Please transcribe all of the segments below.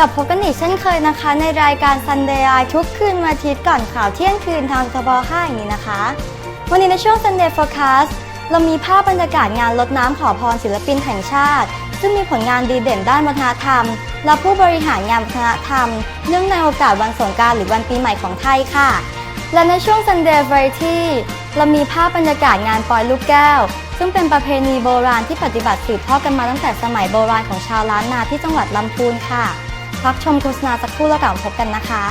กับพบกันอีกเช่นเคยนะคะ ในรายการ Sunday Eye ทุกคืนวันอาทิตย์ก่อนข่าวเที่ยงคืนทางทบ5อย่างนี้นะคะ วันนี้ในช่วง Sunday Forecast เรามีภาพบรรยากาศงานลดน้ำขอพรศิลปินแห่งชาติ ซึ่งมีผลงานดีเด่นด้านวัฒนธรรม และผู้บริหารงานวัฒนธรรม เนื่องในโอกาสวันสงกรานต์หรือวันปีใหม่ของไทยค่ะ และในช่วง Sunday Variety เรามีภาพบรรยากาศงานปล่อยลูกแก้ว ซึ่งเป็นประเพณีโบราณที่ปฏิบัติสืบทอดกันมาตั้งแต่สมัยโบราณของชาวล้านนาที่จังหวัดลำพูนค่ะ พักชมโฆษณาสักครู่แล้วกลับมาพบกันนะคะ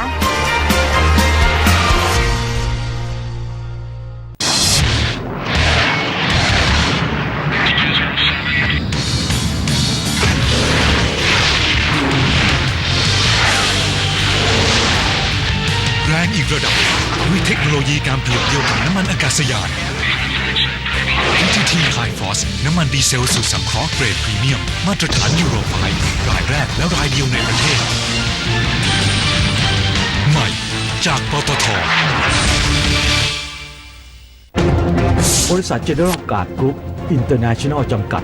แรงอีกระดับด้วยเทคโนโลยีการผลิตเดียวกับน้ำมันอากาศยาน NTT High Force น้ำมันดีเซลสูตรสังเคราะห์เกรดพรีเมียม มาตรฐานยูโรไฟรายแรกและรายเดียวในประเทศ ใหม่จากปตทบริษัท General Guard Group International จำกัด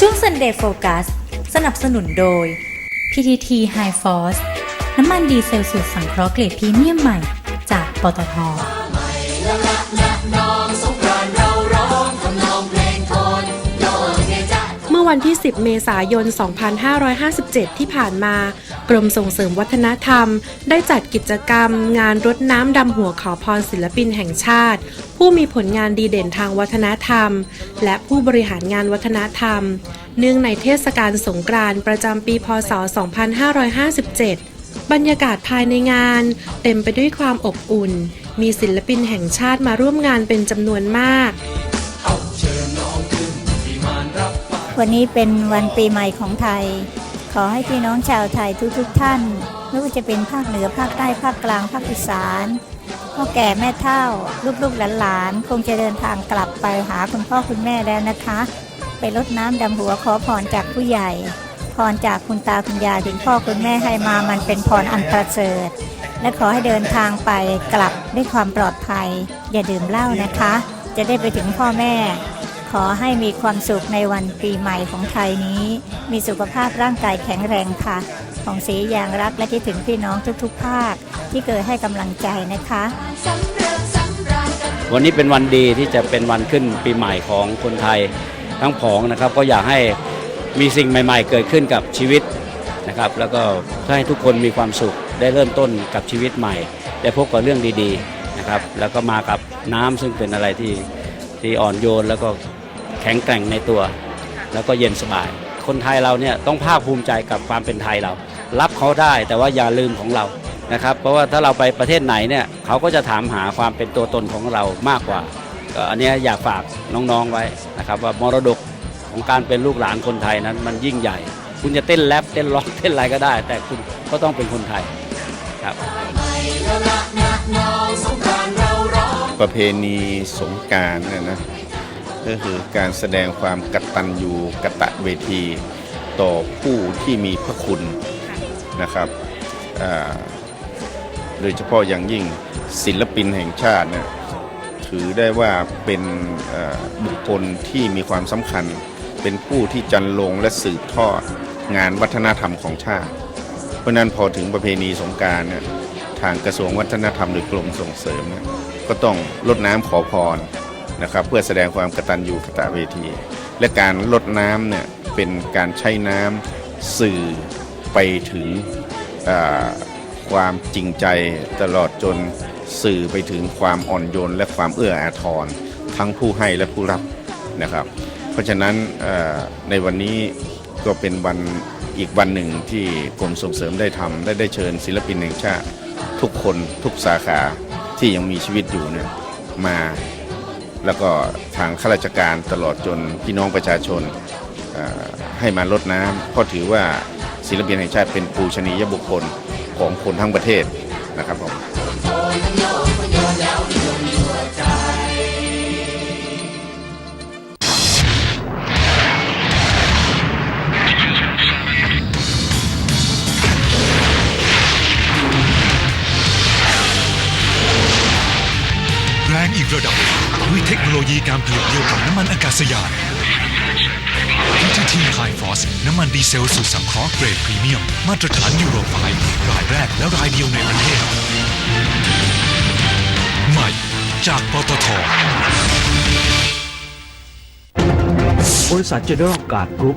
ช่วง Sunday Focus สนับสนุนโดย PTT High Force น้ำมันดีเซลสูตรสังเคราะห์เกรดพรีเมียมใหม่จากปตทเมื่อวันที่ 10 เมษายน 2557 ที่ผ่านมา กรมส่งเสริมวัฒนธรรม ได้จัดกิจกรรม งานรดน้ำดำหัวขอพรศิลปินแห่งชาติ ผู้มีผลงานดีเด่นทางวัฒนธรรม และผู้บริหารงานวัฒนธรรม เนื่องในเทศกาลสงกรานต์ประจำปีพศ 2557 บรรยากาศภายในงาน เต็มไปด้วยความอบอุ่น มีศิลปินแห่งชาติมาร่วมงานเป็นจำนวนมาก วันนี้เป็นวันปีใหม่ของไทย ขอให้พี่น้องชาวไทยทุกๆทท่านไม่ว่าจะเป็นภาคเหนือภาคใต้ภาคกลางภาคอีสาน พ่อแก่แม่เฒ่า ลูกๆหลานๆคงจะเดินทางกลับไปหาคุณพ่อคุณแม่แล้วนะคะ ไปรดน้ำดำหัวขอพรจากผู้ใหญ่ พรจากคุณตาคุณยายถึงพ่อคุณแม่ให้มามันเป็นพรอันประเสริฐ และขอให้เดินทางไปกลับด้วยความปลอดภัย อย่าดื่มเหล้านะคะ จะได้ไปถึงพ่อแม่ขอให้มีความสุขในวันปีใหม่ของไทยนี้ มีสุขภาพร่างกายแข็งแรงค่ะ ของสีอย่างรักและคิดถึงพี่น้องทุกๆภาค ที่เกิดให้กำลังใจนะคะ วันนี้เป็นวันดีที่จะเป็นวันขึ้นปีใหม่ของคนไทยทั้งผองนะครับ ก็อยากให้มีสิ่งใหม่ ๆ เกิดขึ้นกับชีวิตนะครับ แล้วก็ให้ทุกคนมีความสุขได้เริ่มต้นกับชีวิตใหม่ ได้พบกับเรื่องดีๆนะครับ แล้วก็มากับน้ำซึ่งเป็นอะไรที่ที่อ่อนโยนแล้วก็แข็งแกร่งในตัว แล้วก็เย็นสบาย คนไทยเราเนี่ยต้องภาคภูมิใจกับความเป็นไทยเรา รับเขาได้แต่ว่าอย่าลืมของเรา นะครับ เพราะว่าถ้าเราไปประเทศไหนเนี่ยเขาก็จะถามหาความเป็นตัวตนของเรามากกว่าอันนี้อยากฝากน้องๆไว้นะครับว่ามรดกของการเป็นลูกหลานคนไทยนั้นมันยิ่งใหญ่ คุณจะเต้นแรปเต้นร็อกเต้นอะไรก็ได้ แต่คุณก็ต้องเป็นคนไทยครับประเพณีสงการเนี่ยนะก็คือการแสดงความกตัญญูกตเวที ต่อผู้ที่มีพระคุณนะครับอ่า โดยเฉพาะอย่างยิ่งศิลปินแห่งชาติเนี่ยถือได้ว่าเป็นบุคคลที่มีความสำคัญ เป็นผู้ที่จันลงและสืบทอดงานวัฒนธรรมของชาติ เพราะนั้นพอถึงประเพณีสงการเนี่ยทางกระทรวงวัฒนธรรมโดยกรมส่งเสริมเนี่ยก็ต้องลดน้ำขอพรนะครับเพื่อแสดงความกตัญญูกตเวที และการลดน้ำเนี่ยเป็นการใช้น้ำสื่อไปถึง ความจริงใจตลอดจนสื่อไปถึงความอ่อนโยน และความเอื้ออาทรทั้งผู้ให้และผู้รับนะครับ เพราะฉะนั้นในวันนี้ก็เป็นวันอีกวันหนึ่งที่กรมส่งเสริมได้ทำและได้เชิญศิลปินแห่งชาติ ทุกคนทุกสาขาที่ยังมีชีวิตอยู่เนี่ยมาแล้วก็ทางข้าราชการตลอดจนพี่น้องประชาชนให้มาลดน้ำเพราะถือว่าศิลปินแห่งชาติเป็นปูชนียบุคคล ของคนทั้งประเทศนะครับผมแรงอีกระดับ คโนโลยีการผลิตเดียวกับน้ำมันอากาศยาน PTT High Force น้ำมันดีเซลสูตรสังเคราะห์เกรดพรีเมียม มาตรฐานยูโรไฟรายแรกและรายเดียวในประเทศ ใหม่จากปตทบริษัทเจเนอเรลการ์ดกรุ๊ป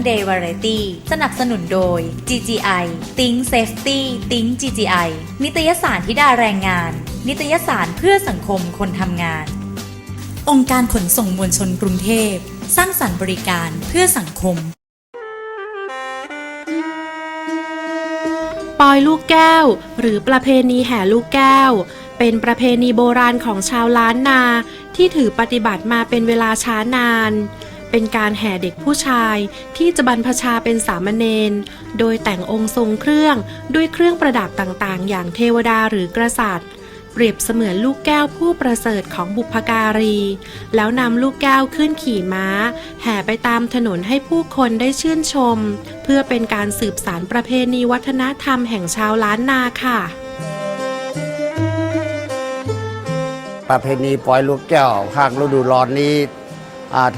Sunday Variety สนับสนุนโดย GGI Think Safety Think GGI นิตยสารที่ดาแรงงาน นิตยสารเพื่อสังคมคนทำงาน องค์การขนส่งมวลชนกรุงเทพ สร้างสรรค์บริการเพื่อสังคม ปอยลูกแก้ว หรือประเพณีแห่ลูกแก้ว เป็นประเพณีโบราณของชาวล้านนา ที่ถือปฏิบัติมาเป็นเวลาช้านาน เป็นการแห่เด็กผู้ชายที่จะบรรพชาเป็นสามเณร โดยแต่งองค์ทรงเครื่องด้วยเครื่องประดับต่างๆ อย่างเทวดาหรือกษัตริย์ เปรียบเสมือนลูกแก้วผู้ประเสริฐของบุพการี แล้วนำลูกแก้วขึ้นขี่ม้า แห่ไปตามถนนให้ผู้คนได้ชื่นชม เพื่อเป็นการสืบสารประเพณีวัฒนธรรมแห่งชาวล้านนาค่ะ ประเพณีปล่อยลูกแก้วภาคฤดูร้อนนี้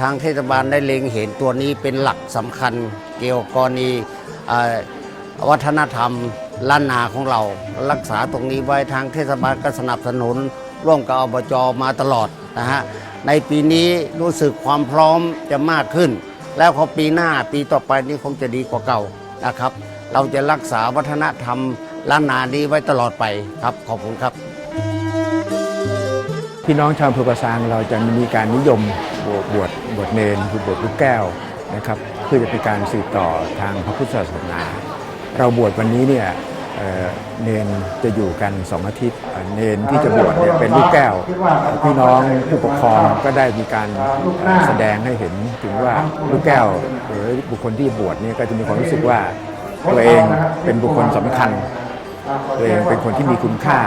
ทางเทศบาลได้เล็งเห็นตัวนี้เป็นหลักสำคัญเกี่ยวกับกรณีวัฒนธรรมล้านนาของเรา รักษาตรงนี้ไว้ทางเทศบาลก็สนับสนุน ร่วมกับอบจมาตลอดนะฮะในปีนี้รู้สึกความพร้อมจะมากขึ้น แล้วพอปีหน้าปีต่อไปนี้คงจะดีกว่าเก่านะครับ เราจะรักษาวัฒนธรรมล้านนานี้ไว้ตลอดไปครับขอบคุณครับ พี่น้องชาวอำเภอกระซางเราจะมีการนิยมบวชบวชบวชเนรคือบวชลูกแก้วนะครับเพื่อจะเป็นการสืบต่อทางพระพุทธศาสนา เราบวชวันนี้เนี่ยเนนจะอยู่กันสองอาทิตย์เนนที่จะบวชเนี่ยเป็นลูกแก้ว พี่น้องผู้ปกครองก็ได้มีการแสดงให้เห็นถึงว่าลูกแก้วหรือบุคคลที่บวชเนี่ยก็จะมีความรู้สึกว่าตัวเองเป็นบุคคลสำคัญ ตัวเองเป็นคนที่มีคุณค่า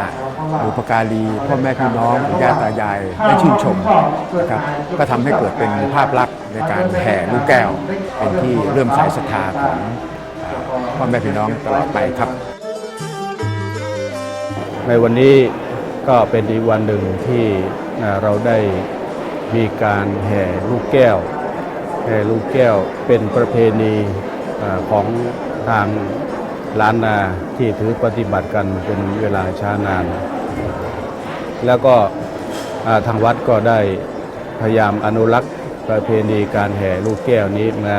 บุพการีพ่อแม่พี่น้องปู่ย่าตายายได้ชื่นชมนะครับก็ทำให้เกิดเป็นภาพลักษณ์ในการแห่ลูกแก้ว เป็นที่เริ่มสายศรัทธาของพ่อแม่พี่น้องตลอดไปครับ ในวันนี้ก็เป็นอีกวันหนึ่งที่เราได้มีการแห่ลูกแก้วแห่ลูกแก้วเป็นประเพณีของทาง ล้านนาที่ถือปฏิบัติกันเป็นเวลาช้านาน แล้วก็ทางวัดก็ได้พยายามอนุรักษ์ประเพณีการแห่ลูกแก้วนี้มา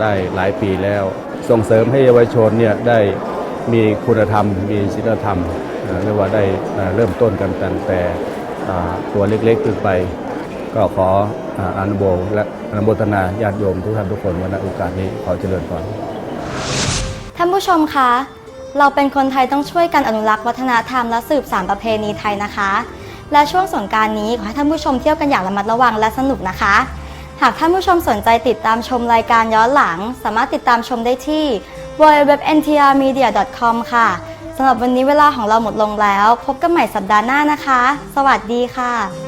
ได้หลายปีแล้ว ส่งเสริมให้เยาวชนเนี่ยได้มีคุณธรรม มีศีลธรรมเรียกว่าได้เริ่มต้นกันตั้งแต่ตัวเล็กๆขึ้นไป ก็ขออนุโมทและอนุโมทนาญาติโยมทุกท่านทุกคนวันโอกาสนี้ขอเจริญพร ท่านผู้ชมคะ เราเป็นคนไทยต้องช่วยกันอนุรักษ์วัฒนธรรมและสืบสานประเพณีไทยนะคะ และช่วงสงการนี้ขอให้ท่านผู้ชมเที่ยวกันอย่างระมัดระวังและสนุกนะคะ หากท่านผู้ชมสนใจติดตามชมรายการย้อนหลัง สามารถติดตามชมได้ที่ www.ntrmedia.com ค่ะสำหรับวันนี้เวลาของเราหมดลงแล้ว พบกันใหม่สัปดาห์หน้านะคะ สวัสดีค่ะ